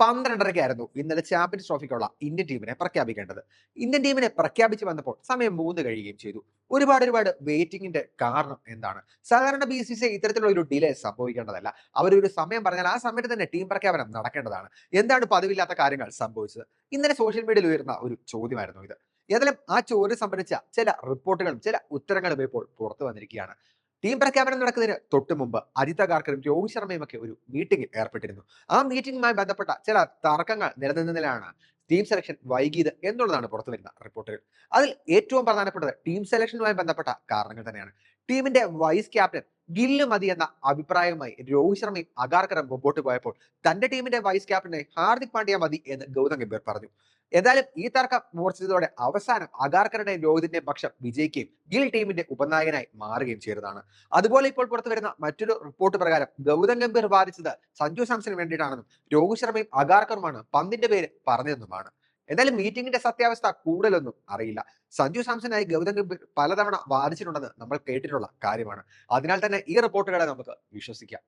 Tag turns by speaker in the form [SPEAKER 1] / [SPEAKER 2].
[SPEAKER 1] പന്ത്രണ്ടരയ്ക്കായിരുന്നു ഇന്നലെ champions ട്രോഫിക്കുള്ള Indian ടീമിനെ പ്രഖ്യാപിക്കേണ്ടത്. Indian ടീമിനെ പ്രഖ്യാപിച്ചു വന്നപ്പോൾ സമയം മൂന്ന് കഴിയുകയും ചെയ്തു. ഒരുപാട് ഒരുപാട് വെയിറ്റിംഗിന്റെ കാരണം എന്താണ്? സാധാരണ ബി സി സി ഇത്തരത്തിലുള്ള ഒരു ഡിലേ സംഭവിക്കേണ്ടതല്ല. അവരൊരു സമയം പറഞ്ഞാൽ ആ സമയത്ത് തന്നെ ടീം പ്രഖ്യാപനം നടക്കേണ്ടതാണ്. എന്താണ് പതിവില്ലാത്ത കാര്യങ്ങൾ സംഭവിച്ചത്? ഇന്നലെ സോഷ്യൽ മീഡിയയിൽ ഉയർന്ന ഒരു ചോദ്യമായിരുന്നു ഇത്. ഏതായാലും ആ ചോദ്യം സംബന്ധിച്ച ചില റിപ്പോർട്ടുകളും ചില ഉത്തരങ്ങളും ഇപ്പോൾ പുറത്തു വന്നിരിക്കുകയാണ്. ടീം പ്രഖ്യാപനം നടക്കുന്നതിന് തൊട്ട് മുമ്പ് അജിത ഗാർക്കറും രോഹിത് ശർമ്മയും ഒക്കെ ഒരു മീറ്റിംഗിൽ ഏർപ്പെട്ടിരുന്നു. ആ മീറ്റിംഗുമായി ബന്ധപ്പെട്ട ചില തർക്കങ്ങൾ നിലനിന്നതിലാണ് ടീം സെലക്ഷൻ വൈകിയത് എന്നുള്ളതാണ് പുറത്തു വരുന്ന റിപ്പോർട്ടുകൾ അതിൽ ഏറ്റവും പ്രധാനപ്പെട്ടത് ടീം സെലക്ഷനുമായി ബന്ധപ്പെട്ട കാരണങ്ങൾ തന്നെയാണ്. ടീമിന്റെ വൈസ് ക്യാപ്റ്റൻ ഗില്ല് മതി എന്ന അഭിപ്രായവുമായി രോഹിത് ശർമ്മയും അഗാർക്കറും മുമ്പോട്ട് പോയപ്പോൾ തന്റെ ടീമിന്റെ വൈസ് ക്യാപ്റ്റനെ ഹാർദിക് പാണ്ഡ്യ മതി എന്ന് ഗൗതം ഗംഭീർ പറഞ്ഞു. എന്തായാലും ഈ തർക്കം മൂർച്ഛിച്ചതോടെ അവസാനം അഗാർക്കറുടെയും രോഹിതിന്റെയും പക്ഷം വിജയിക്കുകയും ഗിൽ ടീമിന്റെ ഉപനായകനായി മാറുകയും ചെയ്തതാണ്. അതുപോലെ ഇപ്പോൾ പുറത്തു വരുന്ന മറ്റൊരു റിപ്പോർട്ട് പ്രകാരം ഗൗതം ഗംഭീർ വാദിച്ചത് സഞ്ജു സാംസന് വേണ്ടിയിട്ടാണെന്നും രോഹിത് ശർമ്മയും അഗാർക്കറുമാണ് പന്തിന്റെ പേര് പറഞ്ഞതെന്നുമാണ്. എന്തായാലും മീറ്റിംഗിന്റെ സത്യാവസ്ഥ കൂടുതലൊന്നും അറിയില്ല. സഞ്ജു സാംസനായി ഗൗതം ഗംഭീർ പലതവണ വാദിച്ചിട്ടുണ്ടെന്ന് നമ്മൾ കേട്ടിട്ടുള്ള കാര്യമാണ്. അതിനാൽ തന്നെ ഈ റിപ്പോർട്ടുകളെ നമുക്ക് വിശ്വസിക്കാം.